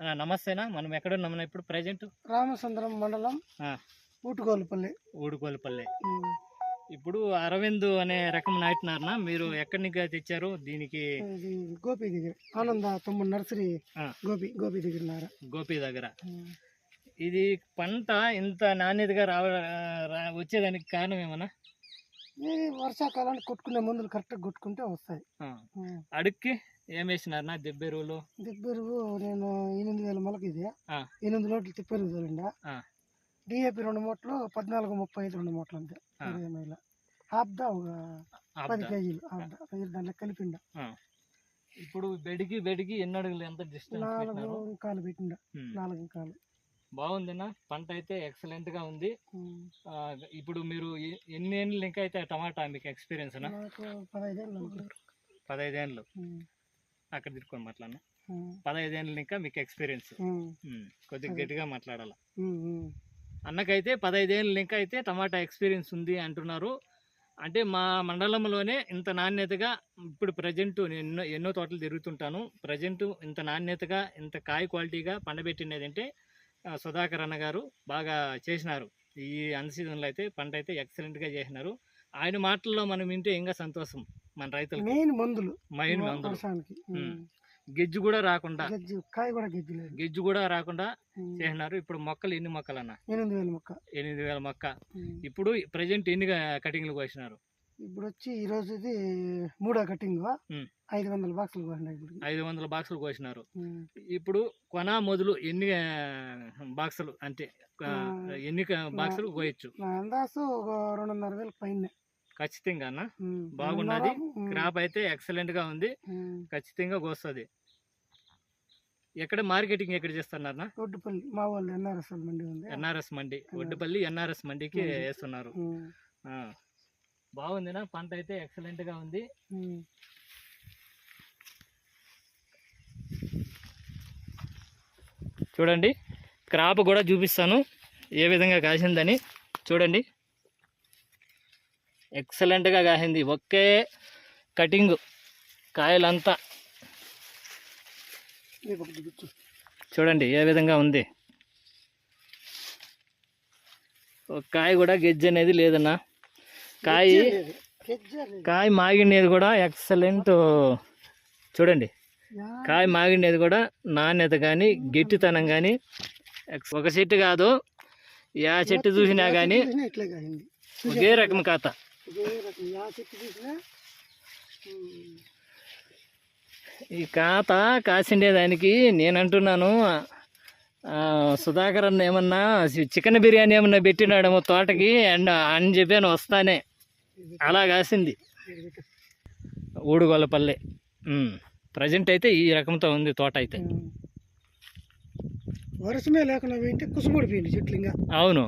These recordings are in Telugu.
నమస్తేనా. మనం ఎక్కడున్నాం? ఇప్పుడు ప్రజెంట్? రామచంద్రం మండలం ఊటుగోలుపల్లి. ఊడుకోలపల్లి ఉమ్. ఇప్పుడు అరవింద్ అనే రకం నాటినారనా మీరు ఎక్కడి నుంచి తెచ్చారు? దీనికి గోపి దగ్గర. ఆనంద తమ్ముడు నర్సరీ. గోపి గోపి దగ్గర గోపి దగ్గర. ఇది పంట ఇంత నాణ్యతగా రావ వచ్చేదానికి కారణం ఏమన్నా? ఇది వర్షాకాలానికి కొట్టుకునే మందులు కరెక్ట్గా కొట్టుకుంటే వస్తాయి. అడుక్కి ఏం వేసినారనా దెబ్బెరువులు దిబ్బెరువు నేను ఎనిమిది వేల మొలక ఇది. ఎనిమిది లోట్లు తిప్పెరుగు తోలిండా. డిఏపి రెండు మూటలు పద్నాలుగు ముప్పై ఐదు రెండు మూటలు అంతే. ఇరవై మైల హాఫ్ దా ఒక పది? కేజీలు హాఫ్ దా దాంట్లో కలిపిండ. ఇప్పుడు బెడికి బెడికి ఎన్ని అడుగులు ఎంత డిస్టెన్స్ నాలుగు కాలు పెట్టిండ. నాలుగు కాలు బాగుందినా? పంట అయితే ఎక్సలెంట్గా ఉంది. ఇప్పుడు మీరు ఎన్ని ఏళ్ళు ఇంకా అయితే టమాటా మీకు ఎక్స్పీరియన్స్ పదహైదేళ్ళు. అక్కడ తిరుక్కొని మాట్లాడినా. పదహైదేళ్ళు ఇంకా మీకు ఎక్స్పీరియన్స్. కొద్దిగా. గట్టిగా మాట్లాడాలి. అన్నకైతే పదహైదేళ్ళు ఇంకా అయితే టమాటా ఎక్స్పీరియన్స్ ఉంది అంటున్నారు. అంటే మా మండలంలోనే ఇంత నాణ్యతగా ఇప్పుడు ప్రజెంట్ ఎన్నో ఎన్నో తోటలు తిరుగుతుంటాను. ప్రజెంట్ ఇంత నాణ్యతగా ఇంత కాయ క్వాలిటీగా పండబెట్టినది అంటే సుధాకర్ అన్న గారు బాగా చేసినారు. ఈ అన్ సీజన్లో అయితే పంట అయితే ఎక్సలెంట్గా చేసినారు. ఆయన మాటల్లో మనం వింటే ఇంకా సంతోషం మన రైతులకు. మెయిన్ మందులు. మైన్ మందులు. గెజ్జు కూడా రాకుండా. గజ్జి కాయ కూడా గజ్జి కూడా రాకుండా. చేసినారు. ఇప్పుడు మొక్కలు ఎన్ని మొక్కలు అన్న ఎనిమిది వేల మొక్క. ఎనిమిది వేల మొక్క. ఇప్పుడు ప్రజెంట్ ఎన్ని కటింగ్లు కోసినారు? ఇప్పుడు వచ్చి ఈ రోజు ఇది మూడో కటింగ్. ఐదు వందల బాక్సులు ఇప్పుడు ఐదు వందల బాక్సులు కోసినారు. ఇప్పుడు కొన మొదలు ఎన్ని బాక్సులు అంటే ఎన్ని బాక్సులు కోయచ్చు? అందాసు ఒక రెండున్నర వేల పైన. ఖచ్చితంగా అన్న? బాగున్నది. క్రాప్ అయితే ఎక్సలెంట్గా ఉంది. ఖచ్చితంగా కోస్తుంది. ఎక్కడ మార్కెటింగ్ ఎక్కడ చేస్తున్నారన్నా? ఒడ్డుపల్లి మా వాళ్ళు ఎన్ఆర్ఎస్ మండి ఉంది. ఎన్ఆర్ఎస్ మండి. ఒడ్డుపల్లి ఎన్ఆర్ఎస్ మండికి మండి. వేస్తున్నారు. బాగుందినా పంట అయితే ఎక్సలెంట్గా ఉంది. చూడండి క్రాప్ కూడా చూపిస్తాను ఏ విధంగా కాసిందని. చూడండి. ఎక్సలెంట్గా కాసింది ఒకే కటింగ్ కాయలంతా. చూడండి ఏ విధంగా ఉంది. ఒక కాయ కూడా గెజ్జి అనేది లేదన్నా. కాయ. కాయ మాగిండేది కూడా ఎక్సలెంట్ చూడండి. కాయ మాగిండేది కూడా నాణ్యత కానీ గట్టితనం కానీ ఒక చెట్టు కాదు. యా చెట్టు చూసినా కానీ ఒకే రకం కాత. ఈ కాత కాసిండేదానికి నేను అంటున్నాను. ఆ, సుధాకర్ అన్న ఏమన్నా చికెన్ బిర్యానీ ఏమన్నా పెట్టినాడేమో తోటకి అండ్ అని చెప్పాను వస్తానే. అలా కాసింది. ఊడుగోలపల్లె. ప్రజెంట్ అయితే ఈ రకంతో ఉంది తోట అయితే. వర్షమే లేకుండా పోయింటే కుసుమడిపోయింది చెట్లు ఇంకా. అవును.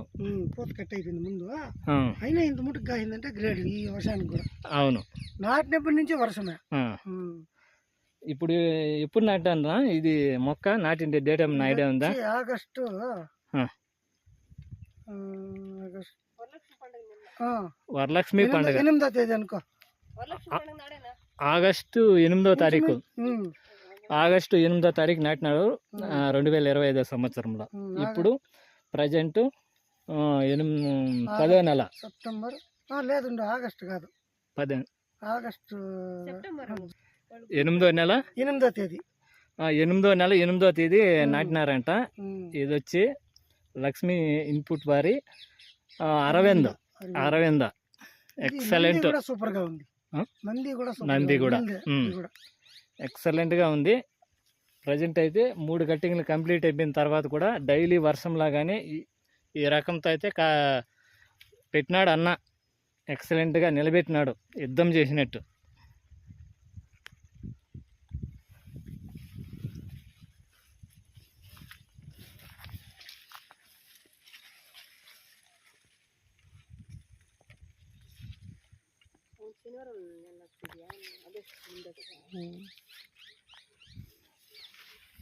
పూత కట్ అయిపోయింది ముందు. అయినా ఇంత ముట్టుకు కాయిందంటే గ్రేడ్ ఈ వర్షానికి కూడా. అవును. నాటినప్పటి నుంచి వర్షమే. ఇప్పుడు ఎప్పుడు నాటాను ఇది మొక్క నాటిండే డేట్ ఏమన్నా ఐడియా ఉందా? ఆగస్టు. ఆగస్టు వరలక్ష్మి పండుగ. ఎనిమిదో తేదీ అనుకో. ఆగస్టు ఎనిమిదో తారీఖు. ఆగస్టు ఎనిమిదో తారీఖు నాటినాడు రెండు వేల ఇరవై ఐదో సంవత్సరంలో. ఇప్పుడు ప్రజెంట్ ఎనిమిది పదో నెల. సెప్టెంబర్. ఆ, లేదండి ఆగస్టు కాదు. పది ఆగస్టు ఎనిమిదో నెల? ఎనిమిదో తేదీ. ఆ, ఎనిమిదో నెల ఎనిమిదో తేదీ నాటినారంట. ఇది వచ్చి లక్ష్మి ఇన్పుట్ వారి అరవింద్. అరవింద్. ఎక్సలెంట్ నంది కూడా సూపర్గా ఉంది? నంది కూడా నంది కూడా. ఎక్సలెంట్గా ఉంది. ప్రజెంట్ అయితే మూడు కట్టింగ్లు కంప్లీట్ అయిపోయిన తర్వాత కూడా డైలీ వర్షం లాగానే ఈ రకంతో అయితే కా పెట్టినాడు అన్న. ఎక్సలెంట్గా నిలబెట్టినాడు. యుద్ధం చేసినట్టు.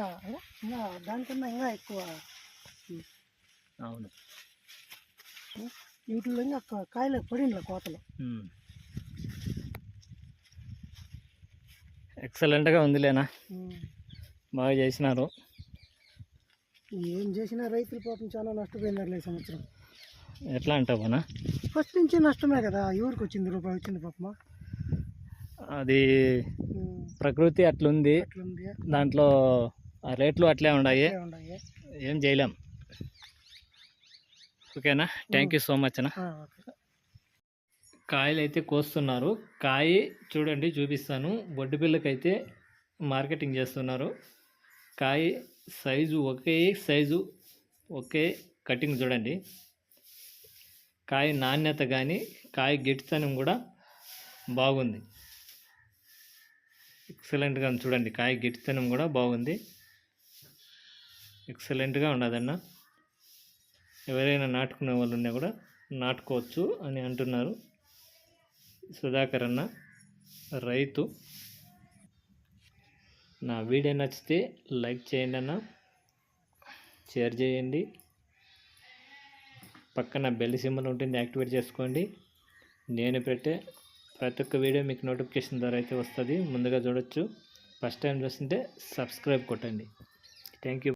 ఆ, ఇంకా దానికన్నా ఇంకా ఎక్కువ. అవును. వీటిలో ఇంకా కాయలు పడిండ్ల కోతలు. ఎక్సలెంట్గా ఉందిలేనా. బాగా చేసినారు. ఏం చేసినా రైతులు పాపం చాలా నష్టపోయినారు సంవత్సరం. ఎట్లా అంటావునా ఫస్ట్ నుంచి నష్టమే కదా? ఎవరికి వచ్చింది రూపాయి వచ్చింది పాపమా? అది ప్రకృతి అట్లుంది. దాంట్లో రేట్లు అట్లే ఉన్నాయి ఏం చేయలేం. ఓకేనా? థ్యాంక్ యూ సో మచ్ అన్న. కాయలు అయితే కోస్తున్నారు. కాయ చూడండి చూపిస్తాను. బొడ్డు పిల్లకైతే మార్కెటింగ్ చేస్తున్నారు. కాయ సైజు ఒకే సైజు ఒకే కటింగ్ చూడండి. కాయ నాణ్యత కానీ కాయ గట్టితనం కూడా బాగుంది. ఎక్సలెంట్గా చూడండి కాయ గట్టితనం కూడా బాగుంది. ఎక్సలెంట్గా ఉన్నదన్న. ఎవరైనా నాటుకునే వాళ్ళు ఉన్నా కూడా నాటుకోవచ్చు అని అంటున్నారు. సుధాకర్ అన్న రైతు. నా వీడియో నచ్చితే లైక్ చేయండి అన్న. షేర్ చేయండి. పక్కన బెల్ సింబల్ ఉంటుంది యాక్టివేట్ చేసుకోండి. నేను పెట్టే ప్రతి ఒక్క వీడియో మీకు నోటిఫికేషన్ ద్వారా అయితే వస్తుంది. ముందుగా చూడొచ్చు. ఫస్ట్ టైం చూస్తుంటే సబ్స్క్రైబ్ కొట్టండి. Thank you.